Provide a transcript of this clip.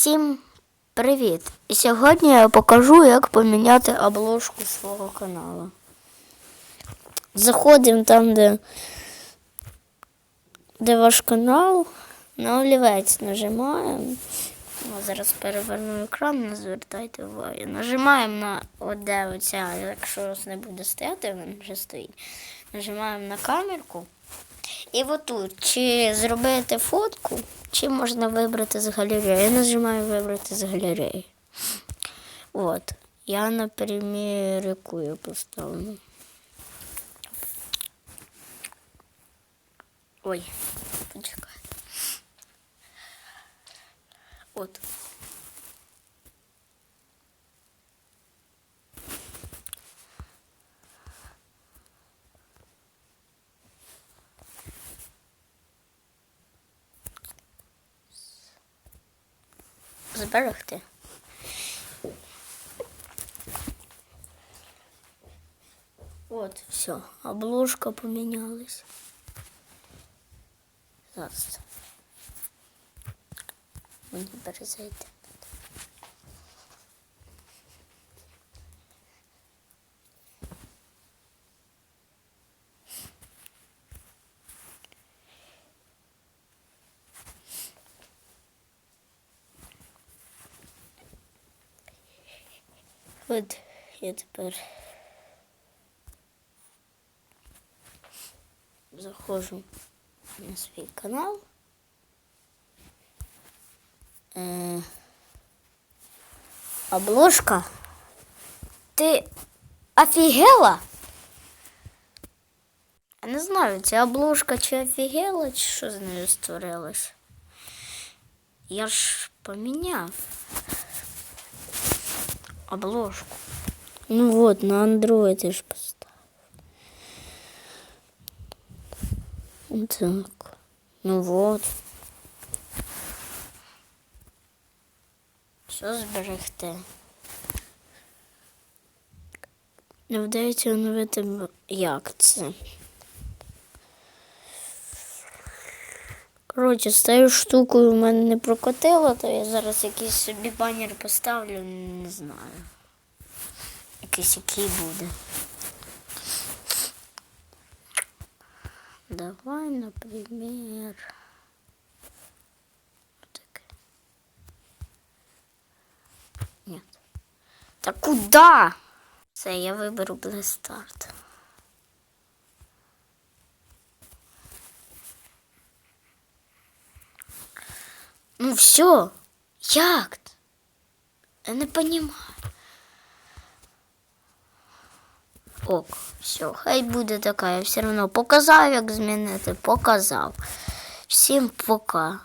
Всім привіт! І сьогодні я покажу, як поміняти обложку свого каналу. Заходимо там, де, де ваш канал, на олівець нажимаємо. Ну, зараз переверну екран, не звертайте увагу. Нажимаємо на от де оця, якщо вас не буде стояти, він вже стоїть. Нажимаємо на камерку. І отут, чи зробити фотку, чи можна вибрати з галереї. Я нажимаю вибрати з галереї. От. Я, наприклад, я поставлю. Ой, почекай. От. Зберегти. От, все, обложка помінялась. Зараз. Мені перезайти. От я тепер заходжу на свій канал. Е, обложка. Ти офігела? Я не знаю, це обложка чи офігела, чи що з нею створилось. Я ж поміняв обложку. Ну вот, на Android я ж поставил. Так. Ну вот. Все зберегти. Не вдається оновити як це. Коротше, з тою штукою в мене не прокотило, то я зараз якийсь собі банер поставлю, не знаю. Якийсь який буде. Давай, например. Так. Нет. Да куда? Все, я виберу Blast Ну все. Як? Я не понимаю. Ок, все, хай буде така. Я все одно показав, як змінити. Показав. Всім пока.